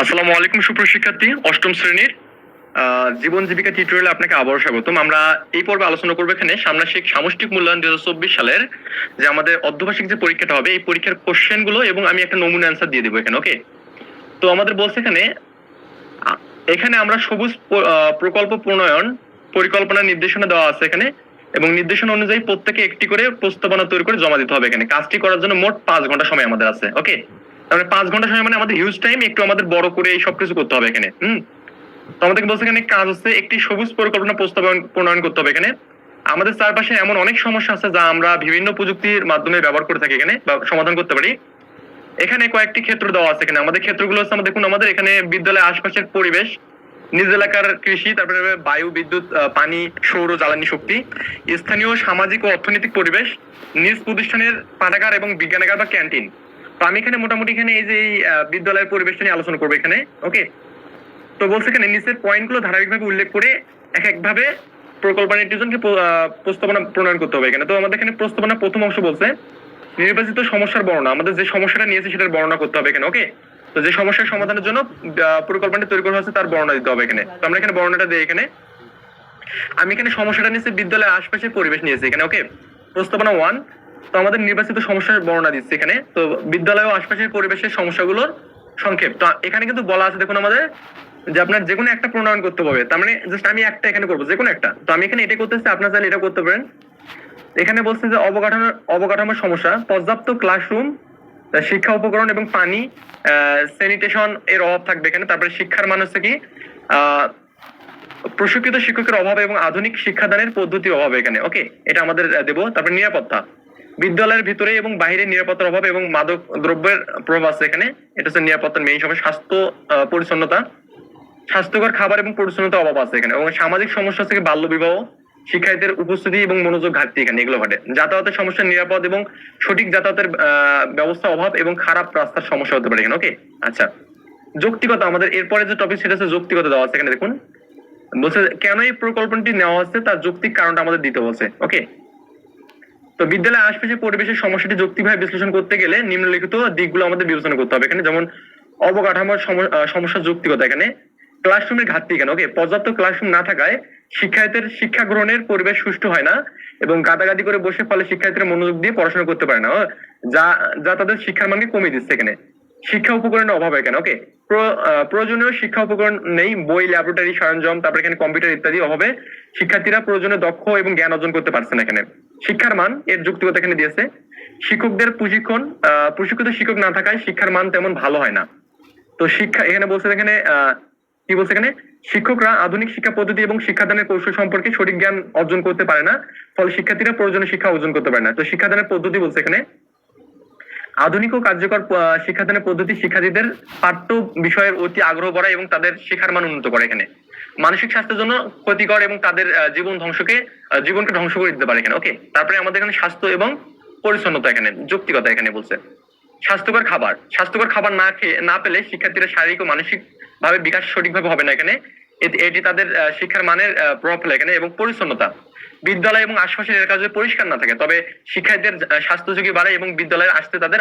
আসসালামু আলাইকুম সুপ্রশিক্ষার্থী অষ্টম শ্রেণির জীবন জীবিকা টিউটোরিয়ালে আপনাকে আবারও স্বাগতম। আমরা এই পর্বে আলোচনা করব এখানে সামনাসিক সামষ্টিক মূল্যায়ন চব্বিশ সালের যে আমাদের অর্ধবার্ষিক যে পরীক্ষাটা হবে, এই পরীক্ষার কোশ্চেনগুলো এবং আমি একটা নমুনা অ্যান্সার দিয়ে দেবো এখানে ওকে তো আমাদের বলছে এখানে এখানে আমরা সবুজ প্রকল্প প্রণয়ন পরিকল্পনা নির্দেশনা দেওয়া আছে এখানে এবং নির্দেশনা অনুযায়ী প্রত্যেকে একটি করে প্রস্তাবনা তৈরি করে জমা দিতে হবে এখানে। কাজটি করার জন্য মোট পাঁচ ঘণ্টা সময় আমাদের আছে ওকে তাহলে পাঁচ ঘণ্টা সময় মানে আমাদের হিউজ টাইম একটু আমাদের বড় করে এই সব কিছু করতে হবে এখানে, হুম? তো আমাদেরকে বলছে এখানে কাজ হচ্ছে একটি সবুজ পরিকল্পনা প্রস্তাবন প্রণয়ন করতে হবে এখানে। আমাদের চারপাশে এমন অনেক সমস্যা আছে যা আমরা বিভিন্ন প্রযুক্তির মাধ্যমে ব্যবহার করে থাকি এখানে বা সমাধান করতে পারি। এখানে কয়েকটি ক্ষেত্র দেওয়া আছে এখানে। আমাদের ক্ষেত্রগুলো হচ্ছে আমাদের দেখুন, আমাদের এখানে বিদ্যালয়ের আশপাশের পরিবেশ, নিজ এলাকার কৃষি, তারপরে বায়ু, বিদ্যুৎ পানি, সৌর, জ্বালানি শক্তি, স্থানীয় সামাজিক ও অর্থনৈতিক পরিবেশ, নিজ প্রতিষ্ঠানের পাঠাগার এবং বিজ্ঞানাগার বা ক্যান্টিন। তো আমি এখানে মোটামুটি এখানে এই যে বিদ্যালয়ের পরিবেশটা নিয়ে আলোচনা করব এখানে ওকে তো বলছে এখানে নিচের পয়েন্টগুলো ধারাবাহিকভাবে উল্লেখ করে এক একভাবে প্রকল্প প্রস্তাবনা প্রণয়ন করতে হবে এখানে। তো আমাদের এখানে প্রস্তাবনা প্রথম অংশ বলছে, নির্বাচিত সমস্যার বর্ণনা, আমাদের যে সমস্যাটা নিয়েছে সেটার বর্ণনা করতে হবে এখানে ওকে তো যে সমস্যার সমাধানের জন্য পরিকল্পনাটি তৈরি করা হচ্ছে তার বর্ণনা দিতে হবে এখানে। তো আমরা এখানে বর্ণনাটা দিই এখানে। আমি এখানে সমস্যাটা নিয়েছি, বিদ্যালয়ের আশপাশের পরিবেশ নিয়েছি এখানে ওকে প্রস্তাবনা ওয়ান তো আমাদের নির্বাচিত সমস্যার বর্ণনা দিচ্ছে এখানে। তো বিদ্যালয় ও আশপাশের পরিবেশের সমস্যাগুলোর সংক্ষেপ। তো এখানে কিন্তু বলা আছে, দেখুন আমাদের, যে আপনার যে কোনো একটা প্রণয়ন করতে হবে। তার মানে জাস্ট আমি একটা এখানে করব যে কোনো একটা। তো আমি এখানে এটা করতেছি, আপনার চাইলে এটা করতে পারেন। এখানে বলছে যে অবকাঠামোর অবকাঠামোর সমস্যা, পর্যাপ্ত ক্লাসরুম শিক্ষা উপকরণ এবং পানি স্যানিটেশন এর অভাব থাকবে এখানে। তারপরে শিক্ষার মান হচ্ছে কি? প্রশিক্ষিত শিক্ষকের অভাব এবং আধুনিক শিক্ষাদানের পদ্ধতির অভাব এখানে। ওকে এটা আমাদের দেবো। তারপরে নিরাপত্তা। বিদ্যালয়ের ভিতরে এবং বাইরে নিরাপত্তার অভাব এবং মাদক দ্রব্যের প্রভাব আছে এখানে। এটা হচ্ছে নিরাপত্তার মেইন সমস্যা। স্বাস্থ্য পরিচ্ছন্নতা, স্বাস্থ্যকর খাবার এবং পরিচ্ছন্নতার অভাব আছে এখানে। এবং সামাজিক সমস্যা থেকে বাল্য বিবাহ, শিক্ষার্থীদের উপস্থিতি এবং মনোযোগ ঘাটতি এখানে এগুলো ঘটে। যাতায়াতের সমস্যা নিরাপদ এবং সঠিক যাতায়াতের ব্যবস্থা অভাব এবং খারাপ রাস্তার সমস্যা হতে পারে এখানে। ওকে? আচ্ছা। যৌক্তিকতা, আমাদের এরপরে যে টপিক সেটা হচ্ছে যৌক্তিকতা দেওয়া আছে এখানে, দেখুন। বলছে, কেন এই প্রকল্পটি নেওয়া হচ্ছে? তার যৌক্তিক কারণটা আমাদের দিতে বলছে। ওকে? তো বিদ্যালয়ের আশপাশে পরিবেশের সমস্যাটি যৌক্তিকভাবে বিশ্লেষণ করতে গেলে নিম্নলিখিত দিকগুলো আমাদের বিবেচনা করতে হবে। এখানে যেমন অবকাঠামোর সম- আহ, যৌক্তিকতা এখানে। ক্লাসরুমের ঘাটতি এখানে ওকে পর্যাপ্ত ক্লাসরুম না থাকায় শিক্ষার্থীর শিক্ষা গ্রহণের পরিবেশ সুষ্ঠু হয় না এবং গাদাগাদি করে বসে ফলে শিক্ষার্থীরা মনোযোগ দিয়ে পড়াশোনা করতে পারে না যা যা তাদের শিক্ষার মানকে কমিয়ে দিচ্ছে এখানে। শিক্ষা উপকরণের অভাব এখানে ওকে প্রয়োজনীয় শিক্ষা উপকরণ নেই বই ল্যাবরেটরি সরঞ্জাম তারপরে এখানে কম্পিউটার ইত্যাদি অভাবে শিক্ষার্থীরা প্রয়োজনীয় দক্ষ এবং জ্ঞান অর্জন করতে পারছে না এখানে। শিক্ষার মান, এর যুক্তিকতা এখানে দিয়েছে। শিক্ষকদের প্রশিক্ষণ প্রশিক্ষিত শিক্ষক না থাকায় শিক্ষার মান তেমন ভালো হয় না। তো শিক্ষা, এখানে বলছে এখানে কি বলছে এখানে? শিক্ষকরা আধুনিক শিক্ষা পদ্ধতি এবং শিক্ষাদানের কৌশল সম্পর্কে সঠিক জ্ঞান অর্জন করতে পারে না, ফলে শিক্ষার্থীরা প্রয়োজনীয় শিক্ষা অর্জন করতে পারে না। তো শিক্ষাদানের পদ্ধতি বলছে এখানে। আধুনিক ও কার্যকর শিক্ষাদানের পদ্ধতি শিক্ষার্থীদের পাঠ্য বিষয়ের অতি আগ্রহ বাড়ায় এবং তাদের শেখার মান উন্নত করে এখানে। মানসিক স্বাস্থ্যের জন্য ক্ষতিকর এবং তাদের জীবন ধ্বংসকে জীবনকে ধ্বংস করে দিতে পারে এখানে। ওকে তারপরে আমাদের এখানে স্বাস্থ্য এবং পরিচ্ছন্নতা এখানে, যৌক্তিকতা এখানে বলছে। স্বাস্থ্যকর খাবার। স্বাস্থ্যকর খাবার না খেয়ে, না পেলে শিক্ষার্থীরা শারীরিক ও মানসিক ভাবে বিকাশ সঠিকভাবে হবে না এখানে। এটি- তাদের শিক্ষার মানের প্রভাব ফেলে এখানে এবং পরিচ্ছন্নতা। বিদ্যালয় এবং আশপাশের এলাকা যদি পরিষ্কার না থাকে, তবে শিক্ষার্থীদের স্বাস্থ্য ঝুঁকি বাড়ে এবং বিদ্যালয়ে আসতে তাদের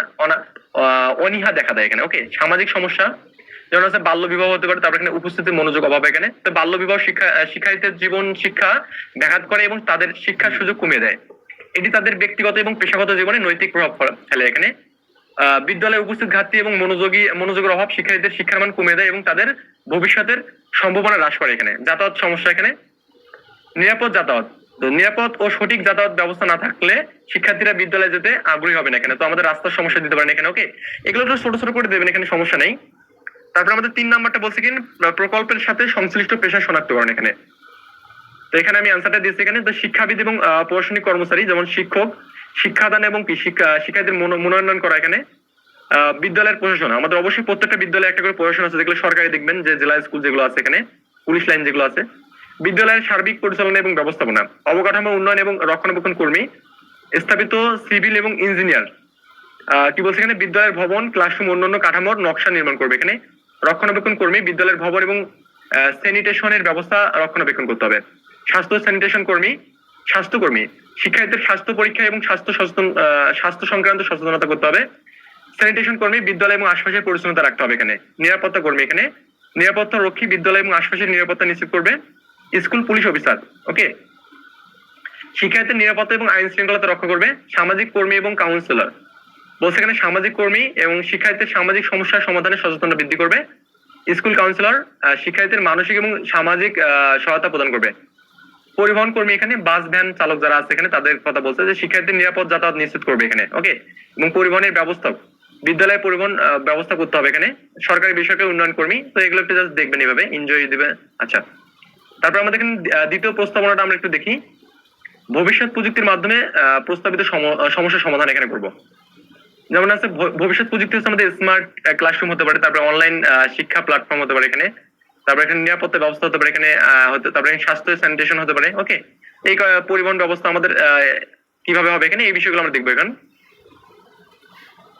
অনীহা দেখা দেয় এখানে। ওকে সামাজিক সমস্যা যেমন হচ্ছে বাল্য বিবাহ হতে পারে, তারপরে এখানে উপস্থিতির মনোযোগ অভাব এখানে। তো বাল্য বিবাহ শিক্ষা শিক্ষার্থীদের জীবন শিক্ষা ব্যাঘাত করে এবং তাদের শিক্ষার সুযোগ কমিয়ে দেয়। এটি তাদের ব্যক্তিগত এবং পেশাগত জীবনে নৈতিক প্রভাব ফেলে- এখানে। বিদ্যালয়ে উপস্থিত ঘাটতি এবং মনোযোগী, মনোযোগের অভাব শিক্ষার্থীদের শিক্ষার মান কমিয়ে দেয় এবং তাদের ভবিষ্যতের সম্ভাবনা হ্রাস করে এখানে। যাতায়াত সমস্যা এখানে। নিরাপদ যাতায়াত। তো নিরাপদ ও সঠিক যাতায়াত ব্যবস্থা না থাকলে শিক্ষার্থীরা বিদ্যালয়ে যেতে আগ্রহী হবে না এখানে। তো আমাদের রাস্তার সমস্যা দিতে পারেন এখানে, ওকে? এগুলো তো ছোট ছোট করে দেবেন, এখানে সমস্যা নেই। তারপরে আমাদের তিন নাম্বারটা বলছে কি প্রকল্পের সাথে সংশ্লিষ্ট পেশা শনাক্তকরণ এখানে। তো এখানে আমি আনসারটা দিয়েছি এখানে শিক্ষাবিদ এবং প্রশাসনিক কর্মচারী যেমন শিক্ষক, শিক্ষাদান এবং কি, শিক্ষা, শিক্ষার্থীদের মনোনয়ন করা এখানে বিদ্যালয়ের প্রশাসন। আমাদের অবশ্যই প্রত্যেকটা বিদ্যালয়ে একটা করে প্রশাসন আছে যেগুলো সরকারি দেখবেন যে জেলা স্কুল যেগুলো আছে এখানে, পুলিশ লাইন যেগুলো আছে। বিদ্যালয়ের সার্বিক পরিচালনা এবং ব্যবস্থাপনা, অবকাঠামো উন্নয়ন এবং রক্ষণাবেক্ষণ কর্মী, স্থাপিত সিভিল এবং ইঞ্জিনিয়ার। কি বলছে এখানে? বিদ্যালয়ের ভবন, ক্লাসরুম, অন্যান্য কাঠামোর নকশা নির্মাণ করবে এখানে। রক্ষণাবেক্ষণ কর্মী, বিদ্যালয়ের ভবন এবং স্যানিটেশনের ব্যবস্থা রক্ষণাবেক্ষণ করতে হবে। স্বাস্থ্য স্যানিটেশন কর্মী স্বাস্থ্যকর্মী শিক্ষার্থীদের স্বাস্থ্য পরীক্ষা এবং স্বাস্থ্য সচেতন স্বাস্থ্য সংক্রান্ত সচেতনতা করতে হবে। স্যানিটেশন কর্মী, বিদ্যালয় এবং আশপাশের পরিচ্ছন্নতা রাখতে হবে এখানে। নিরাপত্তা কর্মী এখানে। নিরাপত্তা রক্ষী বিদ্যালয় এবং আশপাশের নিরাপত্তা নিশ্চিত করবে। স্কুল পুলিশ অফিসার ওকে শিক্ষার্থীর নিরাপত্তা এবং আইন শৃঙ্খলতা রক্ষা করবে। সামাজিক কর্মী এবং কাউন্সিলর বলছে এখানে সামাজিক কর্মী এবং শিক্ষার্থীর সামাজিক সমস্যার সমাধানে সচেতনতা বৃদ্ধি করবে। স্কুল কাউন্সিলর শিক্ষার্থীদের মানসিক এবং সামাজিক সহায়তা প্রদান করবে। পরিবহন কর্মী এখানে বাস ভ্যান চালক যারা আছে এখানে তাদের কথা বলছে যে শিক্ষার্থীর নিরাপদ যাতায়াত নিশ্চিত করবে এখানে ওকে এবং পরিবহনের ব্যবস্থা বিদ্যালয়ে পরিবহন ব্যবস্থা করতে হবে এখানে। সরকারি বেসরকারি উন্নয়ন কর্মী। তো এগুলো একটু জাস্ট দেখবেন এইভাবে এনজয় দিবে। আচ্ছা। তারপর আমাদের এখানে দ্বিতীয় প্রস্তাবনাটা আমরা একটু দেখি। ভবিষ্যৎ প্রযুক্তির মাধ্যমে প্রস্তাবিত সম- সমস্যার সমাধান এখানে করব। যেমন আছে ভবিষ্যৎ প্রযুক্তি হচ্ছে আমাদের স্মার্ট ক্লাসরুম হতে পারে, তারপরে অনলাইন শিক্ষা প্ল্যাটফর্ম হতে পারে এখানে, তারপরে এখানে নিরাপত্তা ব্যবস্থা হতে পারে এখানে তারপরে স্বাস্থ্য স্যানিটেশন হতে পারে ওকে এই পরিবহন ব্যবস্থা আমাদের কীভাবে হবে এখানে, এই বিষয়গুলো আমরা দেখব এখন।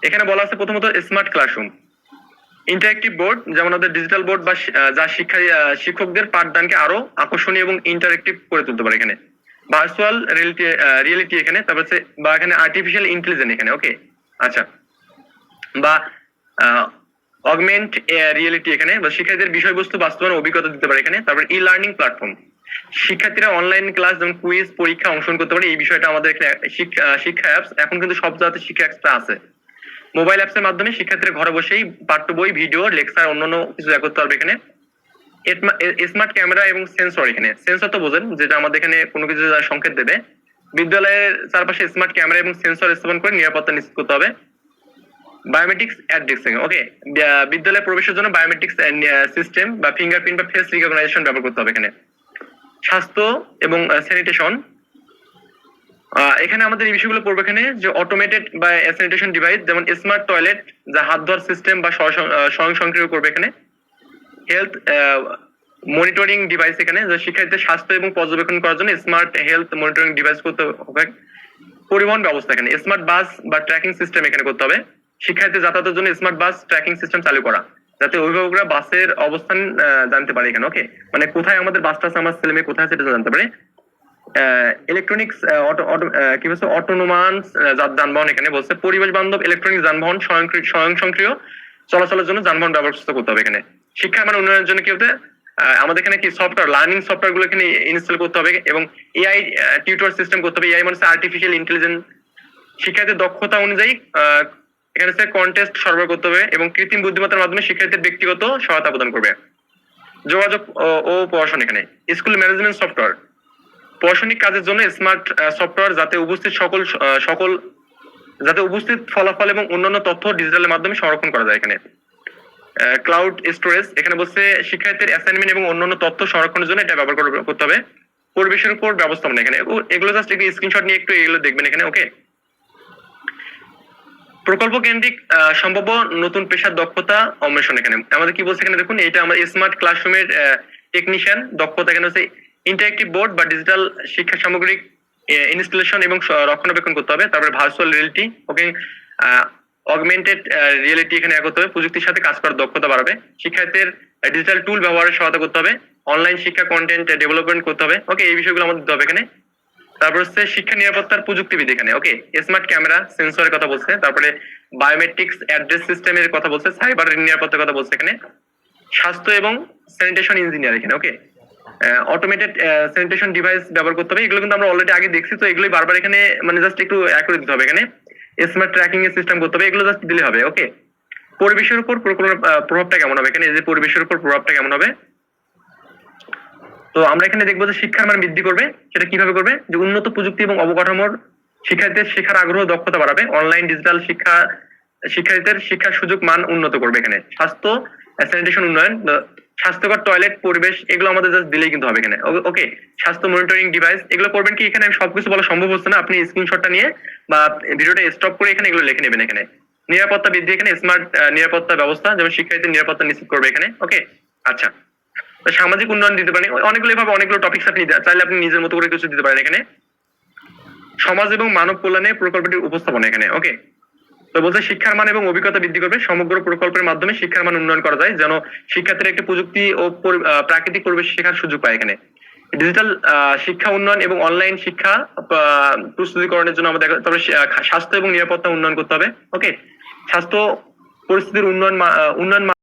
এখানে বলা আছে প্রথমত স্মার্ট ক্লাসরুম ইন্টারেক্টিভ বোর্ড যেমন আমাদের ডিজিটাল বোর্ড বা যা শিক্ষা শিক্ষকদের পাঠদানকে আরও আকর্ষণীয় এবং ইন্টারেক্টিভ করে তুলতে পারে এখানে। ভার্চুয়াল রিয়েলিটি এখানে, তারপর বা এখানে আর্টিফিশিয়াল ইন্টেলিজেন্স এখানে ওকে আচ্ছা। বা অগমেন্ট রিয়েলিটি এখানে, বা শিক্ষার্থীদের বিষয়বস্তু বাস্তবায়ন অভিজ্ঞতা দিতে পারে এখানে। তারপর ই লার্নিং প্ল্যাটফর্ম শিক্ষার্থীরা অনলাইন ক্লাস যেমন কুইজ পরীক্ষা অংশগ্রহণ করতে পারে, এই বিষয়টা আমাদের এখানে শিক্ষা অ্যাপস এখন কিন্তু সব জায়গাতে শিক্ষা অ্যাপসটা আছে। মোবাইল অ্যাপস এর মাধ্যমে শিক্ষার্থীরা ঘরে বসেই পাঠ্য বই ভিডিও লেকচার অন্যান্য কিছু করতে পারবে এখানে। স্মার্ট ক্যামেরা এবং সেন্সর এখানে। সেন্সর তো বোঝেন, যেটা আমাদের এখানে কোনো কিছু সংকেত দেবে। বিদ্যালয়ের চারপাশে স্মার্ট ক্যামেরা এবং সেন্সর স্থাপন করে নিরাপত্তা নিশ্চিত করতে হবে। বায়োমেট্রিক্স অ্যাড্রেসিং ওকে বিদ্যালয়ে প্রবেশের জন্য বায়োমেট্রিক্স সিস্টেম বা ফিঙ্গারপ্রিন্ট বা ফেস রিকগনাইজেশন ব্যবহার করতে হবে এখানে। স্বাস্থ্য এবং স্যানিটেশন এখানে আমাদের এই বিষয়গুলো পড়বে এখানে যে অটোমেটেড বা স্যানিটেশন ডিভাইস যেমন স্মার্ট টয়লেট যা হাত ধোয়ার সিস্টেম বা স্বয়ং- স্বয়ংসক্রিয় করবে এখানে। হেলথ মনিটরিং ডিভাইস এখানে শিক্ষার্থীদের স্বাস্থ্য এবং পর্যবেক্ষণ করার জন্য স্মার্ট হেলথ মনিটরিং ডিভাইস করতে হবে। পরিবহন ব্যবস্থা এখানে স্মার্ট বাস বা ট্র্যাকিং সিস্টেম এখানে করতে হবে। শিক্ষার্থী যাতায়াতের জন্য স্মার্ট বাস ট্র্যাকিং সিস্টেম চালু করা, যাতে অভিভাবকরা বাসের অবস্থান জানতে পারে এখানে ওকে মানে কোথায় আমাদের বাসটা আছে, আমার ছেলে মেয়ে কোথায় আছে, এটা জানতে পারে। ইলেকট্রনিক্স কি বলছে? অটোনোমাস যানবাহন এখানে বলছে। পরিবেশ বান্ধব ইলেকট্রনিক যানবাহন স্বয়ংক্রিয়, স্বয়ংসক্রিয় চলাচলের জন্য যানবাহন ব্যবস্থা করতে হবে এখানে। শিক্ষা মানে উন্নয়নের জন্য কি হতে আমাদের এখানে কি সফটওয়্যার লার্নিং সফটওয়্যারগুলো এখানে ইনস্টল করতে হবে এবং এআই টিউটর সিস্টেম করতে হবে। এআই মানে আর্টিফিশিয়াল ইন্টেলিজেন্স শিক্ষার্থীর দক্ষতা অনুযায়ী এখানে হচ্ছে কন্টেস্ট সরবরাহ করতে হবে এবং কৃত্রিম বুদ্ধিমত্তার মাধ্যমে শিক্ষার্থীদের ব্যক্তিগত সহায়তা প্রদান করবে। যোগাযোগ ও পড়াশোনা এখানে। স্কুল ম্যানেজমেন্ট সফটওয়্যার প্রশাসনিক কাজের জন্য স্মার্ট সফটওয়্যার যাতে উপস্থিত সকল সকল, যাতে উপস্থিত ফলাফল এবং অন্যান্য তথ্য ডিজিটালের মাধ্যমে সংরক্ষণ করা যায় এখানে। ক্লাউড স্টোরেজ এখানে বলছে শিক্ষার্থীর অ্যাসাইনমেন্ট এবং অন্যান্য তথ্য সংরক্ষণের জন্য এটা ব্যবহার করতে হবে। পরিবেশের উপর ব্যবস্থাপনা এখানে। এগুলো জাস্ট একটু স্ক্রিনশট নিয়ে একটু এগুলো দেখবেন এখানে ওকে প্রকল্প কেন্দ্রিক সম্ভাব্য নতুন পেশার দক্ষতা অন্বেষণ এখানে। আমাদের কি বলছে এখানে দেখুন, এটা আমাদের স্মার্ট ক্লাসরুমের টেকনিশিয়ান দক্ষতা এখানে হচ্ছে ইন্টারেক্টিভ বোর্ড বা ডিজিটাল শিক্ষা সামগ্রিক ইনস্টলেশন এবং রক্ষণাবেক্ষণ করতে হবে। তারপরে virtual reality okay augmented reality এখানে এক হবে। প্রযুক্তির সাথে কাজ করার দক্ষতা বাড়াবে। শিক্ষার্থীদের ডিজিটাল টুল ব্যবহারের সহায়তা করতে হবে। অনলাইন শিক্ষা কন্টেন্ট ডেভেলপমেন্ট করতে হবে। ওকে এই বিষয়গুলো আমাদের দিতে হবে এখানে। তারপর হচ্ছে শিক্ষা নিরাপত্তার প্রযুক্তিবিদ এখানে। ওকে স্মার্ট ক্যামেরা সেন্সরের কথা বলছে। তারপরে বায়োমেট্রিক্স অ্যাড্রেস সিস্টেমের কথা বলছে। সাইবার নিরাপত্তার কথা বলছে এখানে। স্বাস্থ্য এবং স্যানিটেশন ইঞ্জিনিয়ার এখানে। ওকে অটোমেটেড স্যানিটেশন ডিভাইস ব্যবহার করতে হবে। এগুলো কিন্তু আমরা অলরেডি আগে দেখছি, তো এগুলোই বারবার এখানে মানে জাস্ট একটু এক করে দিতে হবে এখানে। স্মার্ট ট্র্যাকিং এর সিস্টেম করতে হবে, এগুলো জাস্ট দিলে হবে ওকে পরিবেশের উপর প্রভাবটা কেমন হবে? এখানে যে পরিবেশের উপর প্রভাবটা কেমন হবে? তো আমরা এখানে দেখব যে শিক্ষার মান বৃদ্ধি করবে, সেটা কীভাবে করবে? যে উন্নত প্রযুক্তি এবং অবকাঠামোর শিক্ষার্থীদের শেখার আগ্রহ দক্ষতা বাড়াবে অনলাইন ডিজিটাল শিক্ষা, শিক্ষার্থীদের শিক্ষার সুযোগ মান উন্নত করবে এখানে। স্বাস্থ্য স্যানিটেশন উন্নয়ন স্বাস্থ্যকর টয়লেট পরিবেশ, এগুলো আমাদের জাস্ট দিলেই কিন্তু হবে এখানে। ওকে স্বাস্থ্য মনিটরিং ডিভাইস এগুলো করবেন কি? এখানে সবকিছু বলা সম্ভব হচ্ছে না। আপনি স্ক্রিনশটটা নিয়ে বা ভিডিওটা স্টপ করে এখানে এগুলো লিখে নেবেন এখানে। নিরাপত্তা বৃদ্ধি এখানে স্মার্ট নিরাপত্তা ব্যবস্থা, যেমন শিক্ষার্থীদের নিরাপত্তা নিশ্চিত করবে এখানে। ওকে আচ্ছা। সামাজিক উন্নয়ন দিতে পারেন। অনেকগুলো ভাবে অনেকগুলো টপিকস আপনি চাইলে আপনি নিজের মতো করে কিছু দিতে পারেন এখানে। সমাজ এবং মানব কল্যাণে প্রকল্পটির উপস্থাপনা এখানে। ওকে তো বলছে শিক্ষার মান এবং অভিজ্ঞতা বৃদ্ধি করবে। সমগ্র প্রকল্পের মাধ্যমে শিক্ষার মান উন্নয়ন করা যায়, যেন শিক্ষার্থীরা একটি প্রযুক্তি ও প্রাকৃতিক পরিবেশ শেখার সুযোগ পায় এখানে। ডিজিটাল শিক্ষা উন্নয়ন এবং অনলাইন শিক্ষা প্রস্তুতিকরণের জন্য আমাদের তবে স্বাস্থ্য এবং নিরাপত্তা উন্নয়ন করতে হবে। ওকে স্বাস্থ্য পরিস্থিতির উন্নয়ন উন্নয়ন